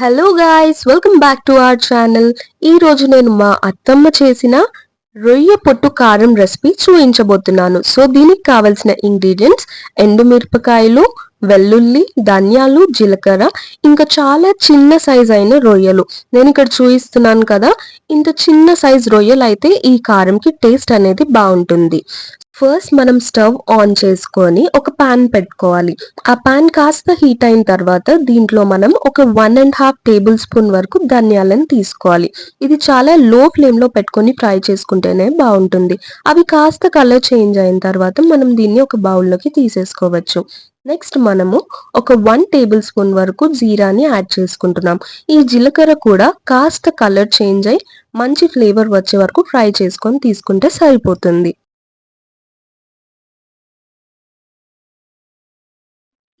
Hello guys welcome back to our channel ఈ రోజు నేను మా అత్తమ్మ చేసిన రొయ్య పొట్టు కారం రెసిపీ చూపించబోతున్నాను సో దీనికి కావలసిన ఇంగ్రీడియంట్స్ ఎండుమిరపకాయలు వెల్లుల్లి ధనియాలు జీలకర్ర ఇంకా చాలా చిన్న సైజ్ అయిన రొయ్యలు. నేను ఇక్కడ చూపిస్తున్నాను కదా ఇంత చిన్న సైజ్ రొయ్యలు అయితే ఈ కారంకి టేస్ట్ అనేది బాగుంటుంది. ఫస్ట్ మనం స్టవ్ ఆన్ చేసుకొని ఒక పాన్ పెట్టుకోవాలి. ఆ పాన్ కాస్త హీట్ అయిన తర్వాత దీంట్లో మనం ఒక one and half tablespoon వరకు ధనియాలను తీసుకోవాలి. ఇది చాలా లో ఫ్లేమ్లో పెట్టుకొని ఫ్రై చేసుకుంటేనే బాగుంటుంది. అవి కాస్త కలర్ చేంజ్ అయిన తర్వాత మనం దీన్ని ఒక బౌల్లోకి తీసేసుకోవచ్చు. నెక్స్ట్ మనము ఒక వన్ టేబుల్ స్పూన్ వరకు జీరాని యాడ్ చేసుకుంటున్నాం. ఈ జీలకర్ర కూడా కాస్త కలర్ చేంజ్ అయి మంచి ఫ్లేవర్ వచ్చే వరకు ఫ్రై చేసుకొని తీసుకుంటే సరిపోతుంది.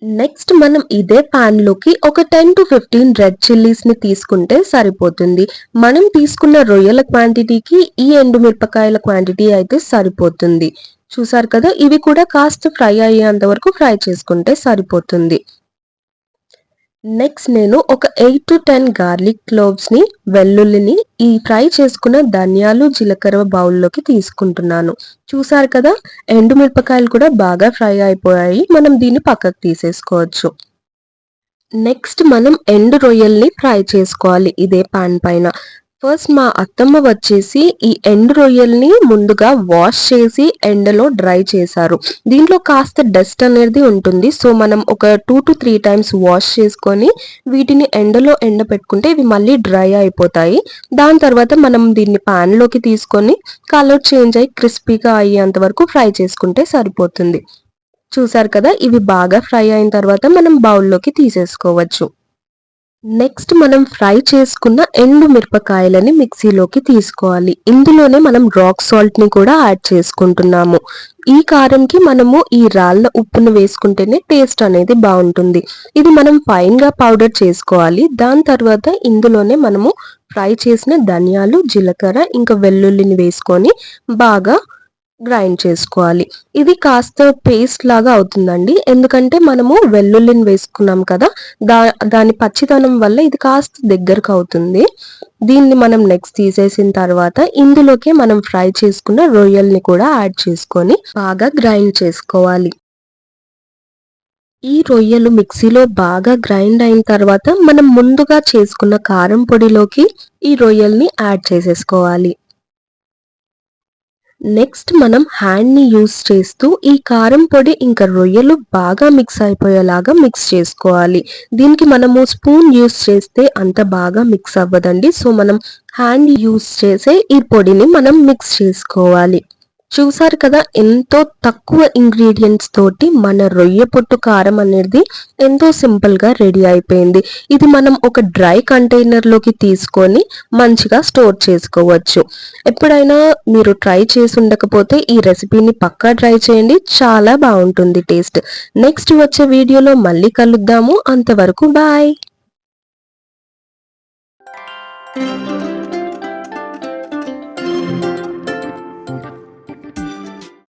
నెక్స్ట్ మనం ఇదే పాన్లోకి ఒక టెన్ టు ఫిఫ్టీన్ రెడ్ చిల్లీస్ని తీసుకుంటే సరిపోతుంది. మనం తీసుకున్న రొయ్యల క్వాంటిటీకి ఈ ఎండుమిరపకాయల క్వాంటిటీ అయితే సరిపోతుంది. చూసారు కదా? ఇవి కూడా కాస్త ఫ్రై అయ్యేంత వరకు ఫ్రై చేసుకుంటే సరిపోతుంది. నెక్స్ట్ నేను ఒక ఎయిట్ టు టెన్ గార్లిక్ క్లోవ్స్ని వెల్లుల్లిని ఈ ఫ్రై చేసుకున్న ధనియాలు జీలకర్ర బౌల్లోకి తీసుకుంటున్నాను. చూసారు కదా ఎండుమిరపకాయలు కూడా బాగా ఫ్రై అయిపోయాయి. మనం దీన్ని పక్కకు తీసేసుకోవచ్చు. నెక్స్ట్ మనం ఎండు రొయ్యల్ని ఫ్రై చేసుకోవాలి. ఇదే పాన్ పైన. ఫస్ట్ మా అత్తమ్మ వచ్చేసి ఈ ఎండు రొయ్యల్ని ముందుగా వాష్ చేసి ఎండలో డ్రై చేశారు. దీంట్లో కాస్త డస్ట్ అనేది ఉంటుంది. సో మనం ఒక two to three times wash చేసుకొని వీటిని ఎండలో ఎండ పెట్టుకుంటే ఇవి మళ్ళీ డ్రై అయిపోతాయి. దాని తర్వాత మనం దీన్ని పాన్లోకి తీసుకొని కలర్ చేంజ్ అయ్యి క్రిస్పీగా అయ్యేంత వరకు ఫ్రై చేసుకుంటే సరిపోతుంది. చూసారు కదా ఇవి బాగా ఫ్రై అయిన తర్వాత మనం బౌల్లోకి తీసేసుకోవచ్చు. నెక్స్ట్ మనం ఫ్రై చేసుకున్న ఎండు మిరపకాయలని మిక్సీలోకి తీసుకోవాలి. ఇందులోనే మనం రాక్ సాల్ట్ని కూడా యాడ్ చేసుకుంటున్నాము. ఈ కారంకి మనము ఈ రాళ్ళ ఉప్పును వేసుకుంటేనే టేస్ట్ అనేది బాగుంటుంది. ఇది మనం ఫైన్గా పౌడర్ చేసుకోవాలి. దాని తర్వాత ఇందులోనే మనము ఫ్రై చేసిన ధనియాలు జీలకర్ర ఇంకా వెల్లుల్లిని వేసుకొని బాగా గ్రైండ్ చేసుకోవాలి. ఇది కాస్త పేస్ట్ లాగా అవుతుందండి. ఎందుకంటే మనము వెల్లుల్లిని వేసుకున్నాం కదా దా దాని పచ్చితనం వల్ల ఇది కాస్త దగ్గరకు అవుతుంది. దీన్ని మనం నెక్స్ట్ తీసేసిన తర్వాత ఇందులోకే మనం ఫ్రై చేసుకున్న రొయ్యల్ని కూడా యాడ్ చేసుకొని బాగా గ్రైండ్ చేసుకోవాలి. ఈ రొయ్యలు మిక్సీలో బాగా గ్రైండ్ అయిన తర్వాత మనం ముందుగా చేసుకున్న కారం పొడిలోకి ఈ రొయ్యల్ని యాడ్ చేసేసుకోవాలి. నెక్స్ట్ మనం హ్యాండ్ని యూస్ చేస్తూ ఈ కారం పొడి ఇంకా రొయ్యలు బాగా మిక్స్ అయిపోయేలాగా మిక్స్ చేసుకోవాలి. దీనికి మనము స్పూన్ యూస్ చేస్తే అంత బాగా మిక్స్ అవ్వదండి. సో మనం హ్యాండ్ యూస్ చేసే ఈ పొడిని మనం మిక్స్ చేసుకోవాలి. చూసారు కదా ఎంతో తక్కువ ఇంగ్రీడియంట్స్ తోటి మన రొయ్య పొట్టు కారం అనేది ఎంతో సింపుల్గా రెడీ అయిపోయింది. ఇది మనం ఒక డ్రై కంటైనర్లోకి తీసుకొని మంచిగా స్టోర్ చేసుకోవచ్చు. ఎప్పుడైనా మీరు ట్రై చేసి ఉండకపోతే ఈ రెసిపీని పక్కా ట్రై చేయండి. చాలా బాగుంటుంది టేస్ట్ నెక్స్ట్ వచ్చే వీడియోలో మళ్ళీ కలుద్దాము. అంతవరకు బాయ్